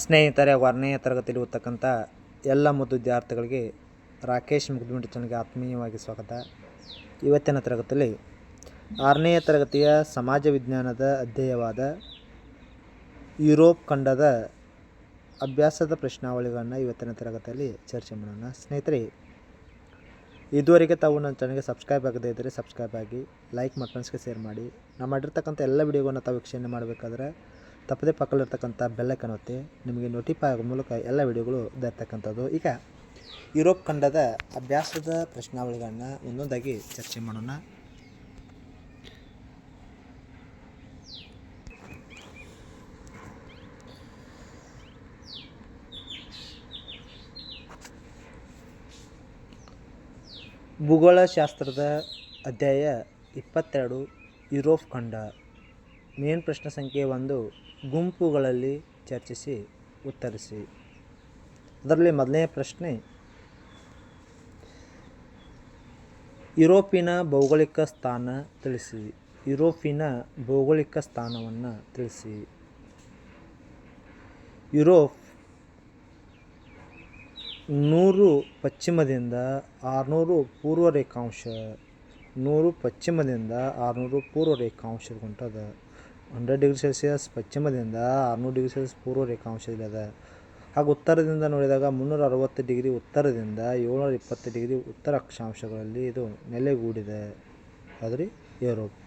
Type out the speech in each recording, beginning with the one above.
ಸ್ನೇಹಿತರೆ ಆರನೆಯ ತರಗತಿಯಲ್ಲಿ ಓದ್ತಕ್ಕಂಥ ಎಲ್ಲ ಮುದ್ದು ವಿದ್ಯಾರ್ಥಿಗಳಿಗೆ ರಾಕೇಶ್ ಮುಗ್ದುಮಿಂಟಿ ಚಾನಲ್ಗೆ ಆತ್ಮೀಯವಾಗಿ ಸ್ವಾಗತ. ಇವತ್ತಿನ ತರಗತಿಯಲ್ಲಿ ಆರನೆಯ ತರಗತಿಯ ಸಮಾಜ ವಿಜ್ಞಾನದ ಅಧ್ಯಯವಾದ ಯುರೋಪ್ ಖಂಡದ ಅಭ್ಯಾಸದ ಪ್ರಶ್ನಾವಳಿಗಳನ್ನು ಇವತ್ತಿನ ತರಗತಿಯಲ್ಲಿ ಚರ್ಚೆ ಮಾಡೋಣ. ಸ್ನೇಹಿತರೆ, ಇದುವರೆಗೆ ತಾವು ನನ್ನ ಚಾನಲ್ಗೆ ಸಬ್ಸ್ಕ್ರೈಬ್ ಆಗದೇ ಇದ್ದರೆ ಸಬ್ಸ್ಕ್ರೈಬ್ ಆಗಿ ಲೈಕ್ ಮತ್ತು ಫ್ರೆಂಡ್ಸ್ಗೆ ಶೇರ್ ಮಾಡಿ. ನಾವು ಮಾಡಿರ್ತಕ್ಕಂಥ ಎಲ್ಲ ವಿಡಿಯೋಗಳನ್ನು ತಾವು ವೀಕ್ಷಣೆ ಮಾಡಬೇಕಾದ್ರೆ ತಪ್ಪದೇ ಪಕ್ಕದಲ್ಲಿರ್ತಕ್ಕಂಥ ಬೆಲ್ಲೈಕನ್ ಒತ್ತಿ ನಿಮಗೆ ನೋಟಿಫೈ ಆಗೋ ಮೂಲಕ ಎಲ್ಲ ವಿಡಿಯೋಗಳು ದರ್ತಕ್ಕಂಥದ್ದು ಈಗ ಯುರೋಪ್ ಖಂಡದ ಅಭ್ಯಾಸದ ಪ್ರಶ್ನಾವಳಿಗಳನ್ನ ಒಂದೊಂದಾಗಿ ಚರ್ಚೆ ಮಾಡೋಣ. ಭೂಗೋಳಶಾಸ್ತ್ರದ ಅಧ್ಯಾಯ ಇಪ್ಪತ್ತೆರಡು, ಯುರೋಪ್ ಖಂಡ. ಮೇನ್ ಪ್ರಶ್ನೆ ಸಂಖ್ಯೆ ಒಂದು, ಗುಂಪುಗಳಲ್ಲಿ ಚರ್ಚಿಸಿ, ಉತ್ತರಿಸಿ. ಅದರಲ್ಲಿ ಮೊದಲನೇ ಪ್ರಶ್ನೆ, ಯುರೋಪಿನ ಭೌಗೋಳಿಕ ಸ್ಥಾನ ತಿಳಿಸಿ. ಯುರೋಪಿನ ಭೌಗೋಳಿಕ ಸ್ಥಾನವನ್ನು ತಿಳಿಸಿ. ಯುರೋಪ್ ನೂರು ಪಶ್ಚಿಮದಿಂದ ಆರುನೂರು ಪೂರ್ವ ರೇಖಾಂಶ ನೂರು ಪಶ್ಚಿಮದಿಂದ ಆರುನೂರು ಪೂರ್ವ ರೇಖಾಂಶ ಹೊಂಟದ ಹಂಡ್ರೆಡ್ ಡಿಗ್ರಿ ಸೆಲ್ಸಿಯಸ್ ಪಶ್ಚಿಮದಿಂದ ಆರುನೂರು ಡಿಗ್ರಿ ಸೆಲ್ಸಿಯಸ್ ಪೂರ್ವ ರೇಖಾಂಶದಲ್ಲಿದೆ ಹಾಗೂ ಉತ್ತರದಿಂದ ನೋಡಿದಾಗ ಮುನ್ನೂರ ಅರವತ್ತು ಡಿಗ್ರಿ ಉತ್ತರದಿಂದ ಏಳ್ನೂರ ಇಪ್ಪತ್ತು ಡಿಗ್ರಿ ಉತ್ತರ ಅಕ್ಷಾಂಶಗಳಲ್ಲಿ ಇದು ನೆಲೆಗೂಡಿದೆ. ಆದರೆ ಯುರೋಪ್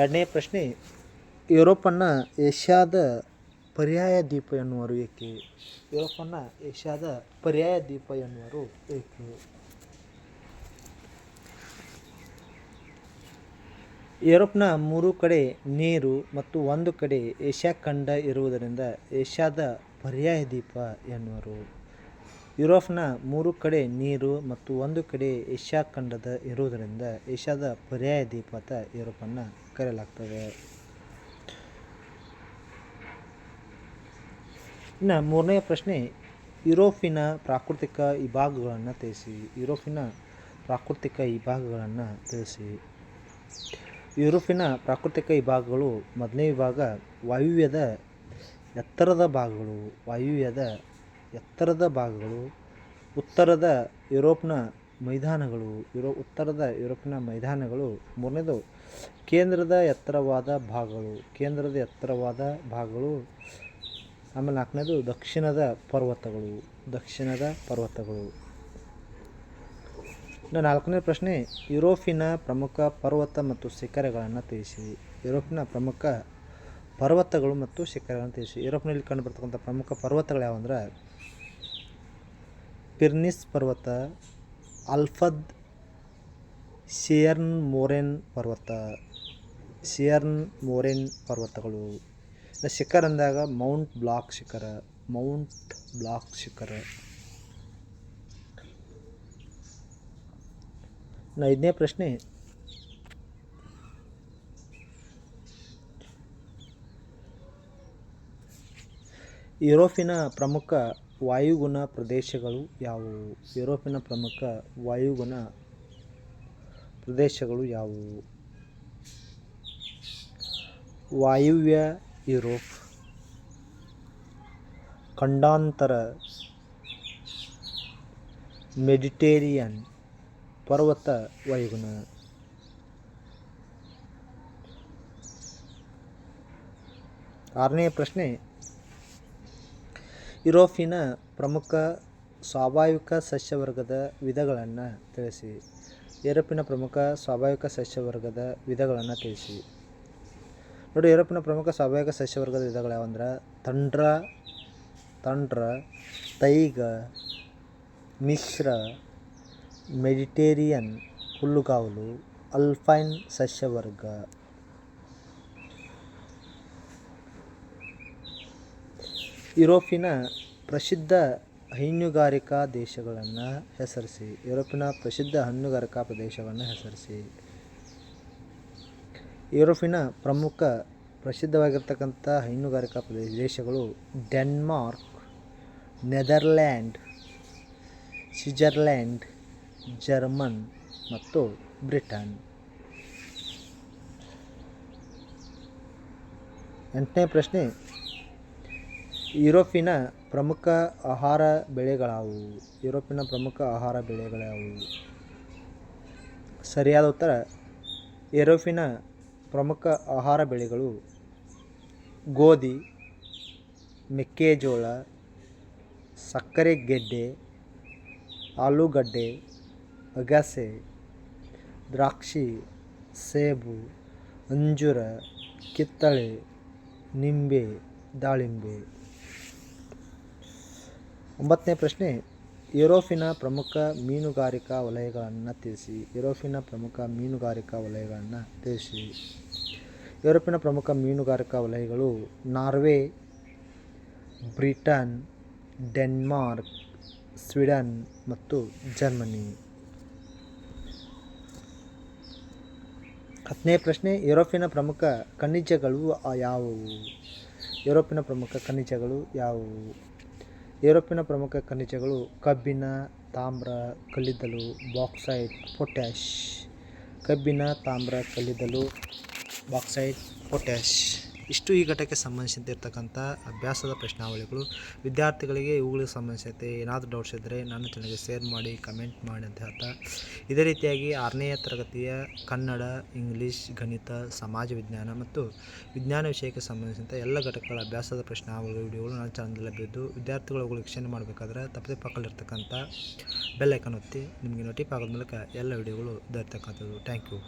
ಎರಡನೇ ಪ್ರಶ್ನೆ, ಯುರೋಪನ್ನು ಏಷ್ಯಾದ ಪರ್ಯಾಯ ದ್ವೀಪ ಎನ್ನುವರು ಏಕೆ? ಯುರೋಪನ್ನು ಏಷ್ಯಾದ ಪರ್ಯಾಯ ದ್ವೀಪ ಎನ್ನುವರು ಏಕೆ? ಯುರೋಪ್ನ ಮೂರು ಕಡೆ ನೀರು ಮತ್ತು ಒಂದು ಕಡೆ ಏಷ್ಯಾ ಖಂಡ ಇರುವುದರಿಂದ ಏಷ್ಯಾದ ಪರ್ಯಾಯ ದ್ವೀಪ ಎನ್ನುವರು. ಯುರೋಪ್ನ ಮೂರು ಕಡೆ ನೀರು ಮತ್ತು ಒಂದು ಕಡೆ ಏಷ್ಯಾ ಖಂಡದ ಇರುವುದರಿಂದ ಏಷ್ಯಾದ ಪರ್ಯಾಯ ದ್ವೀಪ ಅಂತ ಯುರೋಪನ್ನು ಕರೆಯಲಾಗ್ತದೆ. ಇನ್ನು ಮೂರನೇ ಪ್ರಶ್ನೆ, ಯುರೋಪಿನ ಪ್ರಾಕೃತಿಕ ವಿಭಾಗಗಳನ್ನು ತಿಳಿಸಿ. ಯುರೋಪಿನ ಪ್ರಾಕೃತಿಕ ವಿಭಾಗಗಳನ್ನು ತಿಳಿಸಿ. ಯುರೋಪಿನ ಪ್ರಾಕೃತಿಕ ವಿಭಾಗಗಳು ಮೊದಲನೇ ವಿಭಾಗ ವಾಯುವ್ಯದ ಎತ್ತರದ ಭಾಗಗಳು, ವಾಯುವ್ಯದ ಎತ್ತರದ ಭಾಗಗಳು, ಉತ್ತರದ ಯುರೋಪ್ನ ಮೈದಾನಗಳು, ಯುರೋ, ಉತ್ತರದ ಯುರೋಪಿನ ಮೈದಾನಗಳು, ಮೂರನೇದು ಕೇಂದ್ರದ ಎತ್ತರವಾದ ಭಾಗಗಳು, ಕೇಂದ್ರದ ಎತ್ತರವಾದ ಭಾಗಗಳು, ಆಮೇಲೆ ನಾಲ್ಕನೇದು ದಕ್ಷಿಣದ ಪರ್ವತಗಳು ದಕ್ಷಿಣದ ಪರ್ವತಗಳು. ಇನ್ನು ನಾಲ್ಕನೇ ಪ್ರಶ್ನೆ, ಯುರೋಪಿನ ಪ್ರಮುಖ ಪರ್ವತ ಮತ್ತು ಶಿಖರಗಳನ್ನು ತಿಳಿಸಿ. ಯುರೋಪಿನ ಪ್ರಮುಖ ಪರ್ವತಗಳು ಮತ್ತು ಶಿಖರಗಳನ್ನು ತಿಳಿಸಿ. ಯುರೋಪ್ನಲ್ಲಿ ಕಂಡುಬರ್ತಕ್ಕಂಥ ಪ್ರಮುಖ ಪರ್ವತಗಳು ಯಾವಂದ್ರೆ ಪಿರ್ನಿಸ್ ಪರ್ವತ ಅಲ್ಫದ್ ಶಿಯರ್ನ್ ಮೋರೆನ್ ಪರ್ವತ ಶಿಯರ್ನ್ ಮೋರೆನ್ ಪರ್ವತಗಳು ಶಿಖರ ಅಂದಾಗ ಮೌಂಟ್ ಬ್ಲಾಕ್ ಶಿಖರ, ಮೌಂಟ್ ಬ್ಲಾಕ್ ಶಿಖರ. ಐದನೇ ಪ್ರಶ್ನೆ. ಯುರೋಪಿನ ಪ್ರಮುಖ ವಾಯುಗುಣ ಪ್ರದೇಶಗಳು ಯಾವುವು? ಯುರೋಪಿನ ಪ್ರಮುಖ ವಾಯುಗುಣ ಪ್ರದೇಶಗಳು ಯಾವುವು? ವಾಯುವ್ಯ ಯುರೋಪ್. ಖಂಡಾಂತರ. ಮೆಡಿಟೇರಿಯನ್. ಪರ್ವತ ವಾಯುಗುಣ. ಆರನೇ ಪ್ರಶ್ನೆ. ಯುರೋಪಿನ ಪ್ರಮುಖ ಸ್ವಾಭಾವಿಕ ಸಸ್ಯವರ್ಗದ ವಿಧಗಳನ್ನು ತಿಳಿಸಿ. ಯುರೋಪಿನ ಪ್ರಮುಖ ಸ್ವಾಭಾವಿಕ ಸಸ್ಯವರ್ಗದ ವಿಧಗಳನ್ನು ತಿಳಿಸಿ. ನೋಡಿ, ಯುರೋಪಿನ ಪ್ರಮುಖ ಸ್ವಾಭಾವಿಕ ಸಸ್ಯವರ್ಗದ ವಿಧಗಳು ಯಾವಂದ್ರೆ? ತಂಡ್ರ ತಂಡ್ರ, ತೈಗ, ಮಿಶ್ರ ಮೆಡಿಟೇರಿಯನ್ ಹುಲ್ಲುಗಾವಲು ಅಲ್ಪೈನ್ ಸಸ್ಯವರ್ಗ. ಯುರೋಪಿನ ಪ್ರಸಿದ್ಧ ಹೈನುಗಾರಿಕಾ ದೇಶಗಳನ್ನು ಹೆಸರಿಸಿ, ಯುರೋಪಿನ ಪ್ರಸಿದ್ಧ ಹಣ್ಣುಗಾರಿಕಾ ಪ್ರದೇಶಗಳನ್ನು ಹೆಸರಿಸಿ. ಯುರೋಪಿನ ಪ್ರಮುಖ ಪ್ರಸಿದ್ಧವಾಗಿರ್ತಕ್ಕಂಥ ಹೈನುಗಾರಿಕಾ ಪ್ರದೇಶ ದೇಶಗಳು ಡೆನ್ಮಾರ್ಕ್, ನೆದರ್ಲ್ಯಾಂಡ್, ಸ್ವಿಟ್ಜರ್ಲ್ಯಾಂಡ್ ಜರ್ಮನ್ ಮತ್ತು ಬ್ರಿಟನ್. ಎಂಟನೇ ಪ್ರಶ್ನೆ. ಯುರೋಪಿನ ಪ್ರಮುಖ ಆಹಾರ ಬೆಳೆಗಳಾವುವು ಯುರೋಪಿನ ಪ್ರಮುಖ ಆಹಾರ ಬೆಳೆಗಳಾವುವು ಸರಿಯಾದ ಉತ್ತರ, ಯುರೋಪಿನ ಪ್ರಮುಖ ಆಹಾರ ಬೆಳೆಗಳು ಗೋಧಿ, ಮೆಕ್ಕೆಜೋಳ, ಸಕ್ಕರೆ, ಗೆಡ್ಡೆ, ಆಲೂಗಡ್ಡೆ ಅಗಸೆ, ದ್ರಾಕ್ಷಿ, ಸೇಬು, ಅಂಜೂರ, ಕಿತ್ತಳೆ, ನಿಂಬೆ, ದಾಳಿಂಬೆ. ಒಂಬತ್ತನೇ ಪ್ರಶ್ನೆ, ಯುರೋಪಿನ ಪ್ರಮುಖ ಮೀನುಗಾರಿಕಾ ವಲಯಗಳನ್ನು ತಿಳಿಸಿ. ಯುರೋಪಿನ ಪ್ರಮುಖ ಮೀನುಗಾರಿಕಾ ವಲಯಗಳನ್ನು ತಿಳಿಸಿ. ಯುರೋಪಿನ ಪ್ರಮುಖ ಮೀನುಗಾರಿಕಾ ವಲಯಗಳು ನಾರ್ವೆ, ಬ್ರಿಟನ್, ಡೆನ್ಮಾರ್ಕ್, ಸ್ವೀಡನ್ ಮತ್ತು ಜರ್ಮನಿ. ಹತ್ತನೇ ಪ್ರಶ್ನೆ, ಯುರೋಪಿನ ಪ್ರಮುಖ ಖನಿಜಗಳು ಯಾವುವು? ಯುರೋಪಿನ ಪ್ರಮುಖ ಖನಿಜಗಳು ಯಾವುವು? ಯುರೋಪಿನ ಪ್ರಮುಖ ಖನಿಜಗಳು ಕಬ್ಬಿಣ ತಾಮ್ರ, ಕಲ್ಲಿದ್ದಲು ಬಾಕ್ಸೈಟ್ ಪೊಟ್ಯಾಶ್ ಕಬ್ಬಿಣ ತಾಮ್ರ, ಕಲ್ಲಿದ್ದಲು ಬಾಕ್ಸೈಟ್ ಪೊಟ್ಯಾಷ್ ಇಷ್ಟು ಈ ಘಟಕ್ಕೆ ಸಂಬಂಧಿಸಿರ್ತಕ್ಕಂಥ ಅಭ್ಯಾಸದ ಪ್ರಶ್ನಾವಳಿಗಳು, ವಿದ್ಯಾರ್ಥಿಗಳಿಗೆ ಇವುಗಳಿಗೆ ಸಂಬಂಧಿಸಿದಂತೆ ಏನಾದರೂ ಡೌಟ್ಸ್ ಇದ್ದರೆ ನನ್ನ ಚಾನಲ್ಗೆ ಶೇರ್ ಮಾಡಿ ಕಮೆಂಟ್ ಮಾಡಿ ಅಂತ ಹೇಳ್ತಾ, ಇದೇ ರೀತಿಯಾಗಿ ಆರನೇ ತರಗತಿಯ ಕನ್ನಡ, ಇಂಗ್ಲೀಷ್, ಗಣಿತ, ಸಮಾಜ ವಿಜ್ಞಾನ ಮತ್ತು ವಿಜ್ಞಾನ ವಿಷಯಕ್ಕೆ ಸಂಬಂಧಿಸಿದಂಥ ಎಲ್ಲ ಘಟಕಗಳ ಅಭ್ಯಾಸದ ಪ್ರಶ್ನಾವಳಿ ವಿಡಿಯೋಗಳು ನನ್ನ ಚಾನಲ್ ಲಭ್ಯದ್ದು ವಿದ್ಯಾರ್ಥಿಗಳು ಅವುಗಳು ವೀಕ್ಷಣೆ ಮಾಡಬೇಕಾದ್ರೆ ತಪ್ಪದೆ ಪಕ್ಕದಲ್ಲಿರ್ತಕ್ಕಂಥ ಬೆಲ್ ಐಕನ್ ಒತ್ತಿ ನಿಮಗೆ ನೋಟಿಫ್ ಮೂಲಕ ಎಲ್ಲ ವಿಡಿಯೋಗಳು ದೊರೆತಕ್ಕಂಥದ್ದು. Thank you